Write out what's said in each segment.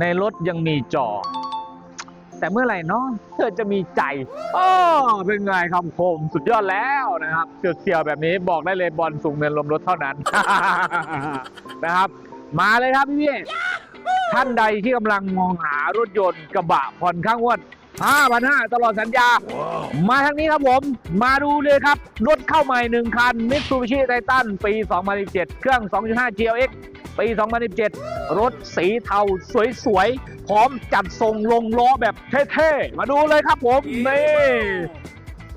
ในรถยังมีจอ แต่เมื่อไหร่เนาะเธอจะมีใจอ้อเป็นไงคำคมสุดยอดแล้วนะครับเขียวๆแบบนี้บอกได้เลยบอลสูงเนินลมรถเท่านั้น นะครับ มาเลยครับพี่ๆท่านใดที่กำลังมองหารถยนต์กระบะผ่อนข้างวด5,500ตลอดสัญญา มาทางนี้ครับผม มาดูเลยครับ รถเข้าใหม่หนึ่งคัน Mitsubishi Titan ปี 2017 เครื่อง 2.5 GLX ปี 2017 รถสีเทาสวยๆ พร้อมจัดทรงลงล้อแบบเท่ๆ มาดูเลยครับผม นี่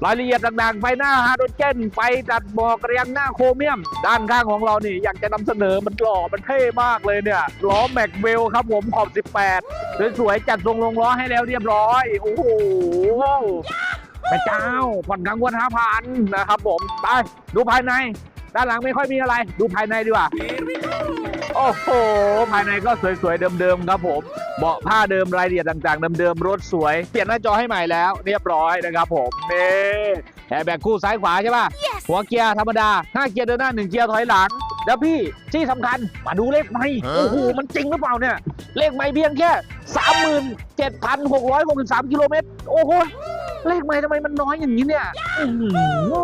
รายละเอียดต่างๆไฟหน้าฮาโดรเจนไฟตัดหมอกเรียงหน้าโครเมียม ด้านข้างของเรานี่อยากจะนำเสนอมันหล่อมันเท่มากเลยเนี่ย ล้อแม็กเวลครับผมขอบ 18 สวยๆ จัดทรงลงล้อให้แล้วเรียบร้อย โอ้โหพระเจ้าผ่อนกลางวันห้าพันนะครับผม ไป ดูภายใน ด้านหลังไม่ค่อยมีอะไร ดูภายในดีกว่าโอ้โห ภายในก็สวยๆ เดิมๆ ครับผม เบาะผ้าเดิมรายละเอียดต่างๆ เดิมๆ รถสวย เปลี่ยนหน้าจอให้ใหม่แล้ว เรียบร้อยนะครับผมนี่แอร์แบ็กคู่ซ้ายขวาใช่ป่ะ หัวเกียร์ธรรมดา 5 เกียร์เดินหน้า 1 เกียร์ถอยหลัง แล้วพี่ที่สำคัญมาดูเลขไม่โอ้โห มันจริงหรือเปล่าเนี่ย เลขไม่เพียงแค่ 37,663 กิโลเมตร โอ้โหเลขไม่ทำไมมันน้อยอย่างนี้เนี่ยอื้อหื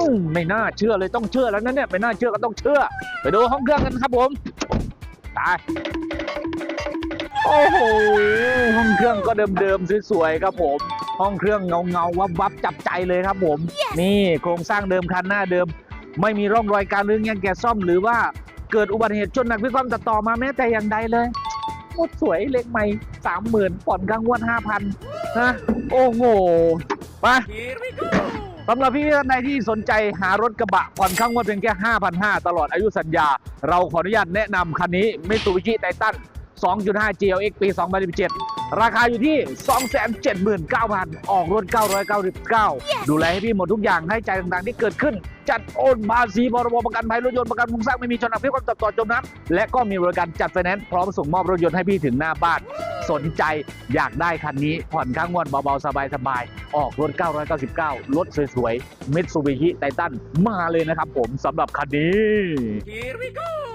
อไม่น่าเชื่อเลยต้องเชื่อแล้วนะเนี่ยไม่น่าเชื่อก็ต้องเชื่อ ไปดูห้องเครื่องกันครับผม ตาย โอ้โห ห้องเครื่องก็เดิมๆสวยๆครับผม ห้องเครื่องเงาเงาๆวับวับๆจับใจเลยครับผม นี่โครงสร้างเดิมคันหน้าเดิม ไม่มีร่องรอยการรื้อแงนแกะซ่อมหรือว่าเกิดอุบัติเหตุชนหนักพิความตัดต่อมาแม้แต่อย่างใดเลยโคตรสวยเลขไม่สามหมื่นผ่อนกลางวันห้าพันนะโอ้โหไป สำหรับพี่ท่านใดที่สนใจหารถกระบะผ่อนข้างวดเพียงแค่ 5,500 ตลอดอายุสัญญา เราขออนุญาตแนะนำคันนี้ Mitsubishi Titan 2.5 GLX ปี 2017 ราคาอยู่ที่ 279,000 ออกรถ 999 ดูแลให้พี่หมดทุกอย่างให้ใจต่างๆ ที่เกิดขึ้น จัดโอนภาษีพรบประกันภัยรถยนต์ประกันโครงสร้างไม่มีชนหนักพิความตัดต่อจมน้ำและก็มีบริการจัดไฟแนนซ์พร้อมส่งมอบรถยนต์ให้พี่ถึงหน้าบ้าน สนใจอยากได้คันนี้ ผ่อนข้างงวดเบาๆ สบายๆ ออกรถ 999 รถสวยๆ Mitsubishi Titan มาเลยนะครับผมสำหรับคันนี้ Here we go!